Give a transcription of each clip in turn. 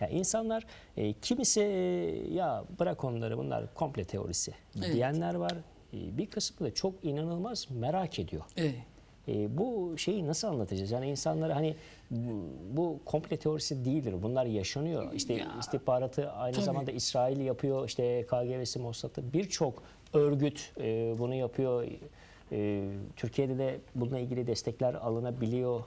Ya insanlar e, kimisi e, ya bırak onları bunlar komple teorisi Evet. diyenler var. E, bir kısmı da çok inanılmaz merak ediyor. Evet. E, bu şeyi nasıl anlatacağız? Yani insanlara hani bu, bu komple teorisi değildir. Bunlar yaşanıyor. İşte istihbaratı aynı Tabii. zamanda İsrail yapıyor. İşte KGB'si, Mossad'ı birçok örgüt e, bunu yapıyor. E, Türkiye'de de bununla ilgili destekler alınabiliyor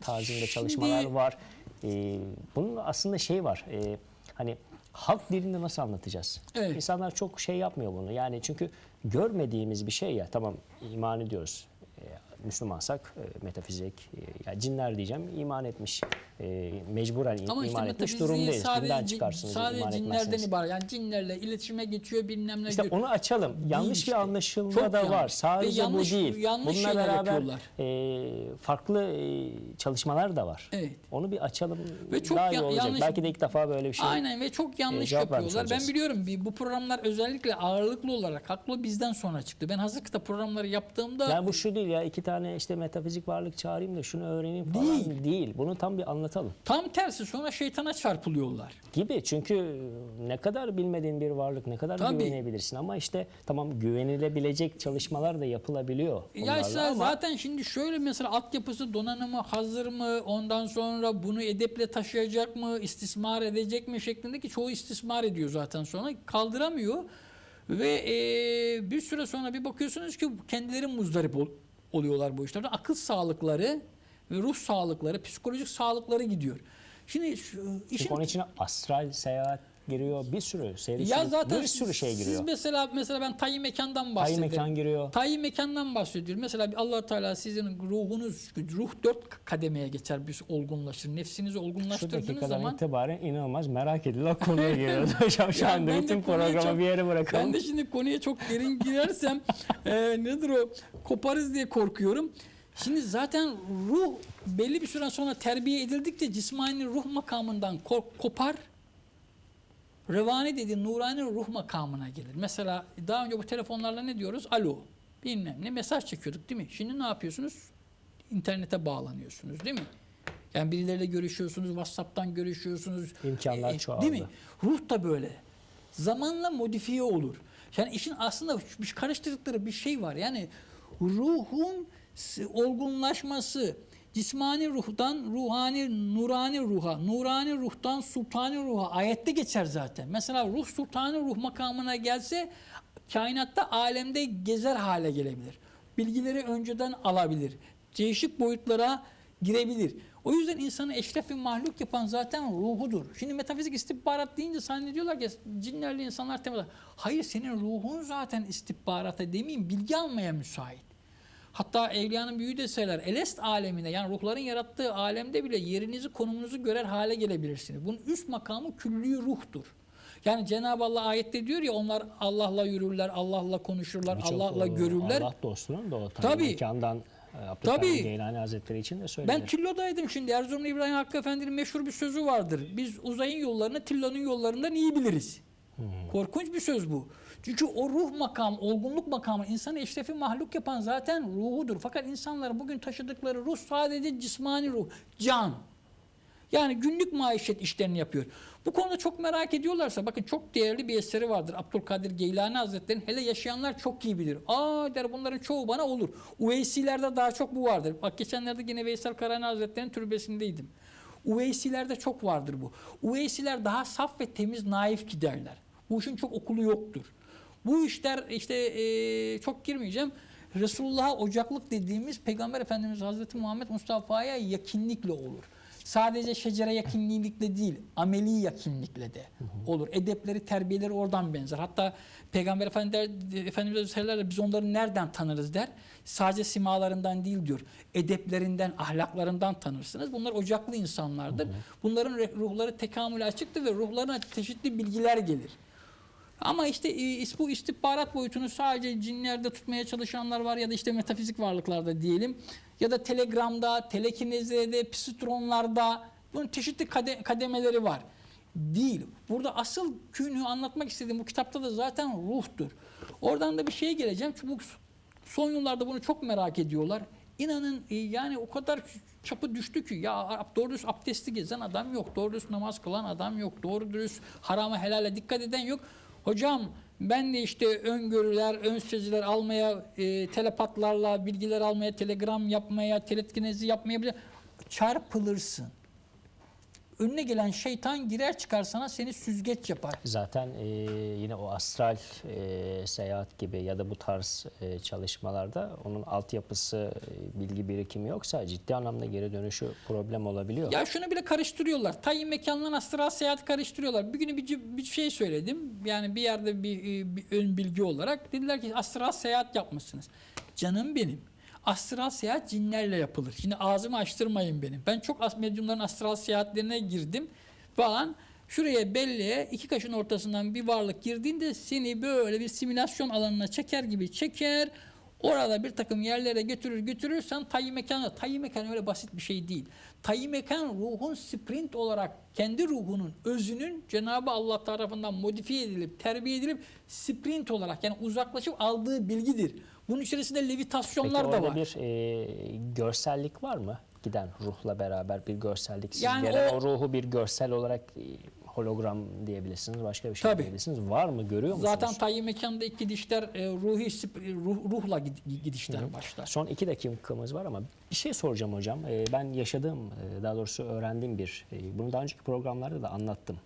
tarzında çalışmalar Şimdi- var. E, bunun aslında şey var. e, hani halk dilinde nasıl anlatacağız? Evet. İnsanlar çok şey yapmıyor bunu. Yani çünkü görmediğimiz bir şey ya. Tamam iman ediyoruz. E, Müslümansak e, metafizik, e, ya cinler diyeceğim iman etmiş. E, mecburen Ama işte iman etmiş metafiziği durumdayız. Dinden çıkarsınız sadece iman cinlerden etmezseniz. ibaret. Yani cinlerle iletişime geçiyor bilmem ne. İşte gör- onu açalım. yanlış işte. bir anlaşılma Çok da yanlış. var. Ve Sadece yanlış- bu değil. yanlış Bununla beraber yapıyorlar. e, farklı e, çalışmalar da var. Evet. Onu bir açalım. Ve çok daha iyi olacak. yanlış- Belki de ilk defa böyle bir şey. Aynen ve çok yanlış cevap vermiş yapıyorlar. Ben biliyorum bu programlar özellikle ağırlıklı olarak haklı bizden sonra çıktı. Ben hazır kitap programları yaptığımda Yani bu şu değil ya iki tane işte metafizik varlık çağırayım da şunu öğreneyim falan Değil. değil. Bunu tam bir anlatalım tam tersi sonra şeytana çarpılıyorlar. gibi. Çünkü ne kadar bilmediğin bir varlık ne kadar Tabii. güvenebilirsin ama işte tamam güvenilebilecek çalışmalar da yapılabiliyor. Ya işte ama zaten şimdi şöyle mesela altyapısı donanımı hazır mı ondan sonra bunu edeple taşıyacak mı istismar edecek mi şeklindeki çoğu istismar ediyor zaten sonra kaldıramıyor ve e, bir süre sonra bir bakıyorsunuz ki kendileri muzdarip ol- oluyorlar bu işlerden akıl sağlıkları ve ruh sağlıkları psikolojik sağlıkları gidiyor. Şimdi işin Çünkü onun içine astral seyahat giriyor. Bir sürü seyri ya sürü- zaten bir sürü şey Siz giriyor. mesela mesela ben tayyi mekandan bahsediyorum. mekan giriyor. Tayyi mekandan bahsediyorum. Mesela Allah Teala sizin ruhunuz ruh dört kademeye geçer bir olgunlaşır. Nefsinizi Şu olgunlaştırdığınız dakikadan zaman itibaren inanılmaz merak edilen konuya giriyoruz. Hocam şu anda bütün programı çok- bir yere bırakalım. ben de şimdi konuya çok derin girersem e, nedir o koparız diye korkuyorum. Şimdi zaten ruh belli bir süre sonra terbiye edildikçe cismani ruh makamından ko- kopar. Revani dediği nurani ruh makamına gelir. Mesela daha önce bu telefonlarla ne diyoruz? Alo. Bilmem ne mesaj çekiyorduk değil mi? Şimdi ne yapıyorsunuz? İnternete bağlanıyorsunuz değil mi? Yani birileriyle görüşüyorsunuz, WhatsApp'tan görüşüyorsunuz. İmkanlar E, çoğaldı. Değil mi? Ruh da böyle. Zamanla modifiye olur. Yani işin aslında karıştırdıkları bir şey var. Yani ruhun olgunlaşması, cismani ruhtan ruhani, nurani ruha, nurani ruhtan sultani ruha ayette geçer zaten. Mesela ruh sultani ruh makamına gelse kainatta alemde gezer hale gelebilir. Bilgileri önceden alabilir. Değişik boyutlara girebilir. O yüzden insanı eşref bir mahluk yapan zaten ruhudur. Şimdi metafizik istihbarat deyince zannediyorlar ki cinlerle insanlar temel. Hayır senin ruhun zaten istihbarata demeyeyim bilgi almaya müsait. Hatta Evliya'nın büyüğü de söyler. Elest alemine yani ruhların yarattığı alemde bile yerinizi konumunuzu görer hale gelebilirsiniz. Bunun üst makamı külli ruhtur. Yani Cenab-ı Allah ayette diyor ya onlar Allah'la yürürler, Allah'la konuşurlar, Birçok, Allah'la görürler. Allah dostunun da o Tabii. mekandan e, Abdülkadir. Geylani Hazretleri için de söylenir. Ben Tillo'daydım şimdi. Erzurumlu İbrahim Hakkı Efendi'nin meşhur bir sözü vardır. Biz uzayın yollarını Tillo'nun yollarından iyi biliriz. Korkunç bir söz bu. Çünkü o ruh makam, olgunluk makamı insanı eşrefi mahluk yapan zaten ruhudur. Fakat insanlar bugün taşıdıkları ruh sadece cismani ruh, can. Yani günlük maişet işlerini yapıyor. Bu konuda çok merak ediyorlarsa bakın çok değerli bir eseri vardır. Abdülkadir Geylani Hazretleri'nin hele yaşayanlar çok iyi bilir. Aa der bunların çoğu bana olur. Uveysilerde daha çok bu vardır. Bak geçenlerde yine Veysel Karani Hazretleri'nin türbesindeydim. Uveysilerde çok vardır bu. Uveysiler daha saf ve temiz naif giderler. Bu işin çok okulu yoktur. Bu işler işte eee, çok girmeyeceğim. Resulullah'a ocaklık dediğimiz Peygamber Efendimiz Hazreti Muhammed Mustafa'ya yakinlikle olur. Sadece şecere yakinlikle değil, ameli yakinlikle de olur. Edepleri, terbiyeleri oradan benzer. Hatta Peygamber Efendi, Efendimiz söylerler biz onları nereden tanırız der. Sadece simalarından değil diyor. Edeplerinden, ahlaklarından tanırsınız. Bunlar ocaklı insanlardır. Bunların ruhları tekamüle açıktır ve ruhlarına çeşitli bilgiler gelir. Ama işte e, bu istihbarat boyutunu sadece cinlerde tutmaya çalışanlar var ya da işte metafizik varlıklarda diyelim. Ya da telegramda, telekinezede, psitronlarda bunun çeşitli kade- kademeleri var. Değil. Burada asıl künhü anlatmak istediğim bu kitapta da zaten ruhtur. Oradan da bir şeye geleceğim. Çünkü son yıllarda bunu çok merak ediyorlar. inanın e, yani o kadar çapı düştü ki ya doğru dürüst abdesti gezen adam yok. Doğru dürüst namaz kılan adam yok. Doğru dürüst harama helale dikkat eden yok. Hocam ben de işte öngörüler, ön seziler almaya, e, telepatlarla bilgiler almaya, telegram yapmaya, teletkinezi yapmaya bile çarpılırsın. Önüne gelen şeytan girer çıkar sana seni süzgeç yapar. Zaten e, yine o astral e, seyahat gibi ya da bu tarz e, çalışmalarda onun altyapısı, e, bilgi birikimi yoksa ciddi anlamda geri dönüşü problem olabiliyor. Ya şunu bile karıştırıyorlar. Tayin mekanla astral seyahat karıştırıyorlar. Bir gün bir, bir şey söyledim. Yani bir yerde bir, e, bir ön bilgi olarak. Dediler ki astral seyahat yapmışsınız. Canım benim. Astral seyahat cinlerle yapılır. Şimdi ağzımı açtırmayın benim. Ben çok medyumların astral seyahatlerine girdim falan. Şuraya belleğe iki kaşın ortasından bir varlık girdiğinde seni böyle bir simülasyon alanına çeker gibi çeker. Orada bir takım yerlere götürür götürürsen tayyi mekan, tayyi mekan öyle basit bir şey değil. Tayyi mekan ruhun sprint olarak kendi ruhunun özünün Cenab-ı Allah tarafından modifiye edilip terbiye edilip sprint olarak yani uzaklaşıp aldığı bilgidir. Bunun içerisinde Peki levitasyonlar da orada var. bir e, görsellik var mı? Giden ruhla beraber bir görsellik. Siz Yani gelen o- o, ruhu bir görsel olarak e, hologram diyebilirsiniz, başka bir şey Tabii. diyebilirsiniz. Var mı? Görüyor musunuz? Zaten tayyi mekanda ilk gidişler e, ruhi spr- ruh, ruhla gid- gidişler başlar. Son iki dakikamız var ama bir şey soracağım hocam. Ee, ben yaşadığım, e, daha doğrusu öğrendiğim bir, e, bunu daha önceki programlarda da anlattım.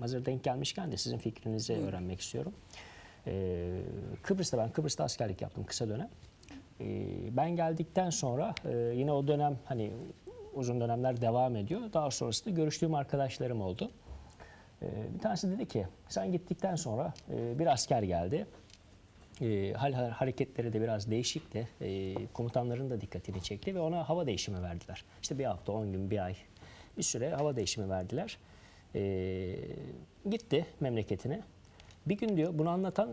Hazır denk gelmişken de sizin fikrinizi öğrenmek istiyorum. Ee, Kıbrıs'ta ben Kıbrıs'ta askerlik yaptım kısa dönem. Ee, ben geldikten sonra e, yine o dönem hani uzun dönemler devam ediyor. Daha sonrasında görüştüğüm arkadaşlarım oldu. Ee, bir tanesi dedi ki sen gittikten sonra e, bir asker geldi. E, hal hareketleri de biraz değişikti. Komutanların da dikkatini çekti ve ona hava değişimi verdiler. İşte bir hafta, on gün, bir ay bir süre hava değişimi verdiler. Gitti memleketine. Bir gün diyor bunu anlatan, e,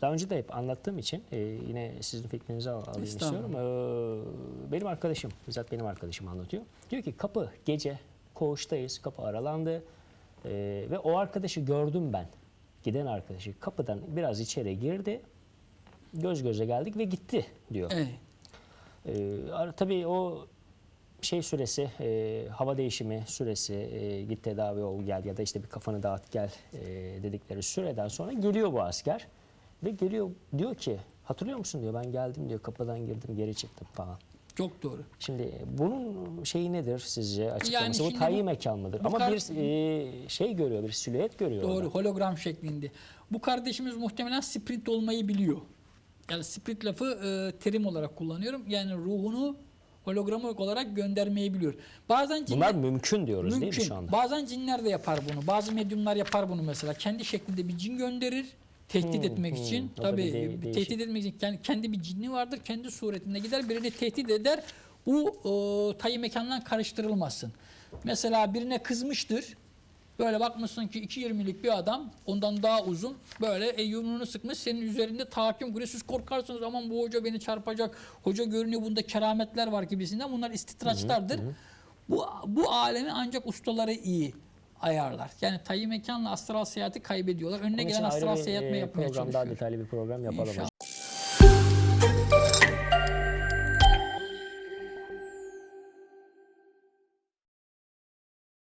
daha önce de hep anlattığım için e, yine sizin fikrinizi al- alayım istiyorum. E, benim arkadaşım, bizzat benim arkadaşım anlatıyor. Diyor ki kapı gece koğuştayız, kapı aralandı ve o arkadaşı gördüm ben. Giden arkadaşı kapıdan biraz içeri girdi göz göze geldik ve gitti diyor. Evet. Ee, tabii o şey süresi, e, hava değişimi süresi, e, git tedavi ol gel ya da işte bir kafanı dağıt gel e, dedikleri süreden sonra geliyor bu asker ve geliyor diyor ki hatırlıyor musun diyor ben geldim diyor kapıdan girdim geri çıktım falan. Çok doğru. Şimdi bunun şeyi nedir sizce açıklaması? şimdi bu tayyi bu- mekan mıdır? Ama bir e, şey görüyor, bir silüet görüyor. Doğru orada. hologram şeklinde. Bu kardeşimiz muhtemelen sprint olmayı biliyor. Yani sprint lafı e, terim olarak kullanıyorum. Yani ruhunu hologramik olarak göndermeyi biliyor. Bazen cinler, Bunlar mümkün diyoruz değil mi mümkün. şu anda? Bazen cinler de yapar bunu. Bazı medyumlar yapar bunu mesela. Kendi şeklinde bir cin gönderir. Tehdit Hmm, etmek hmm. için. Tabii de- bir değişik. tehdit etmek için kendi, kendi bir cinni vardır. Kendi suretinde gider birini tehdit eder. Bu e, tayyi mekandan karıştırılmasın. Mesela birine kızmıştır. Böyle bakmışsın ki 2.20'lik bir adam ondan daha uzun böyle e, yumruğunu sıkmış senin üzerinde tahakküm kuruyor. Siz korkarsınız aman bu hoca beni çarpacak. Hoca görünüyor bunda kerametler var gibisinden. Bunlar istitraçlardır. Bu, bu alemi ancak ustaları iyi ayarlar. Yani tayyi mekanla astral seyahati kaybediyorlar. Önüne Onun gelen astral seyahat e, yapmaya program daha çalışıyor. detaylı bir program yapalım İnşallah.